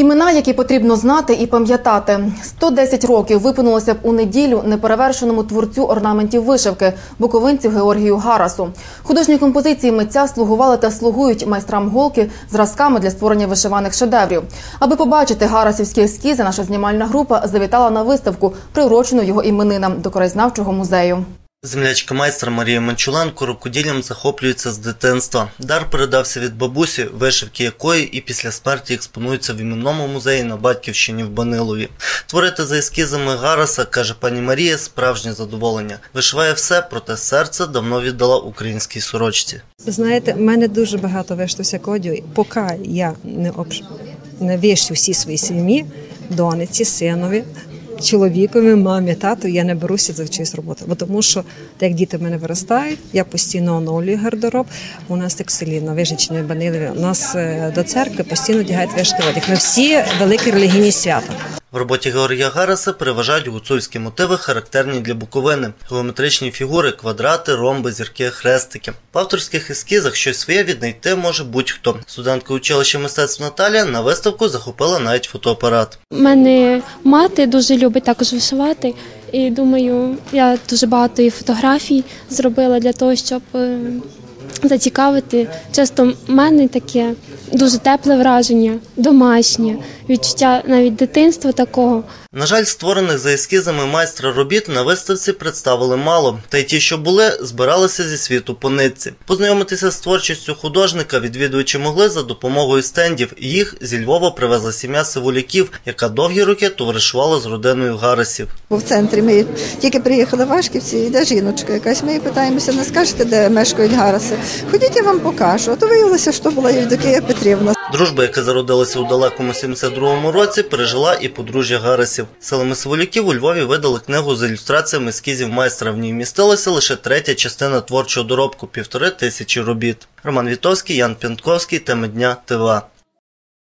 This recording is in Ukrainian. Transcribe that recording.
Імена, які потрібно знати і пам'ятати. 110 років виповнилося б у неділю неперевершеному творцю орнаментів вишивки буковинцю Георгію Гарасу. Художні композиції митця слугували та слугують майстрам голки зразками для створення вишиваних шедеврів. Аби побачити гарасівські ескізи, наша знімальна група завітала на виставку, приурочену його іменинам до краєзнавчого музею. Землячка майстра Марія Манчуленко рукоділлям захоплюється з дитинства. Дар передався від бабусі, вишивки якої і після смерті експонуються в іменному музеї на батьківщині в Банилові. Творити за ескізами Гараса, каже пані Марія, справжнє задоволення. Вишиває все, проте серце давно віддала українській сорочці. Знаєте, в мене дуже багато виштуся кодів. Поки я не обш... не вишив всі свої сім'ї, дониці, синові, чоловікові, мамі, тату, я не беруся за чиюсь роботу. Бо тому що, так як діти в мене виростають, я постійно оновлюю гардероб. У нас так в селі на Вижичної Банилові. У нас е, до церкви постійно одягають вишити одяг. На всі великі релігійні свята. В роботі Георгія Гараса переважають гуцульські мотиви, характерні для Буковини, геометричні фігури, квадрати, ромби, зірки, хрестики. В авторських ескізах щось своє віднайти може будь-хто. Студентка училища мистецтв Наталія на виставку захопила навіть фотоапарат. У мене мати дуже любить також вишивати, і думаю, я дуже багато фотографій зробила для того, щоб е, зацікавити. Часто в мене таке дуже тепле враження, домашнє, відчуття навіть дитинства такого. На жаль, створених за ескізами майстра робіт на виставці представили мало, та й ті, що були, збиралися зі світу по нитці. Познайомитися з творчістю художника відвідувачі могли за допомогою стендів. Їх зі Львова привезла сім'я Сивуляків, яка довгі роки товаришувала з родиною Гарасів. Бо в центрі ми тільки приїхали в Вашківці, йде жіночка якась. Ми їй питаємося, не скажете, де мешкають Гараси. Ходіть, я вам покажу. А то виявилося, що була Євдокія Петрівна. Дружба, яка зародилася у далекому 72-му році, пережила і подружжя Гарасів. Силами Сволюків у Львові видали книгу з ілюстраціями ескізів майстра. В ній вмістилася лише третя частина творчого доробку півтори тисячі робіт. Роман Вітовський, Ян Пінтковський, теми дня ТВА.